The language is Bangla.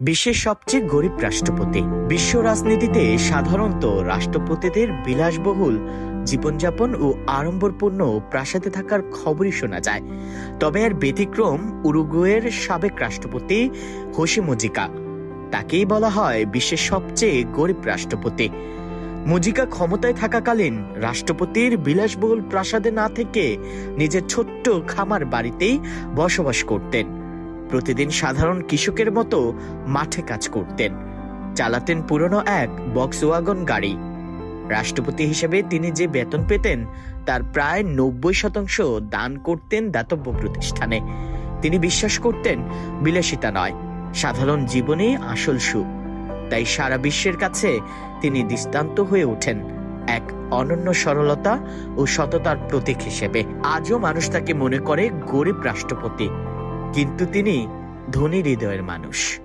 বিশ্বের সবচেয়ে গরিব রাষ্ট্রপতি। বিশ্ব রাজনীতিতে সাধারণত রাষ্ট্রপতিদের বিলাসবহুল জীবনযাপন ও আড়ম্বরপূর্ণ প্রাসাদে থাকার খবরই শোনা যায়। তবে এর ব্যতিক্রম উরুগুয়ের সাবেক রাষ্ট্রপতি হোসি মুজিকা তাকেই বলা হয় বিশ্বের সবচেয়ে গরিব রাষ্ট্রপতি। মুজিকা ক্ষমতায় থাকাকালীন রাষ্ট্রপতির বিলাসবহুল প্রাসাদে না থেকে নিজের ছোট্ট খামার বাড়িতেই বসবাস করতেন। প্রতিদিন সাধারণ কৃষকের মতো মাঠে কাজ করতেন। চালাতেন পুরনো এক বক্সওয়াগন গাড়ি। রাষ্ট্রপতি হিসেবে তিনি যে বেতন পেতেন, তার প্রায় নব্বই শতাংশ দান করতেন দাতব্য প্রতিষ্ঠানে। তিনি বিশ্বাস করতেন, বিলাসিতা নয়, সাধারণ জীবনে আসল সুখ। তাই সারা বিশ্বের কাছে তিনি দৃষ্টান্ত হয়ে ওঠেন এক অনন্য সরলতা ও সততার প্রতীক হিসেবে। আজও মানুষ তাকে মনে করে গরিব রাষ্ট্রপতি। কিন্তু তিনি ধনী হৃদয়ের মানুষ।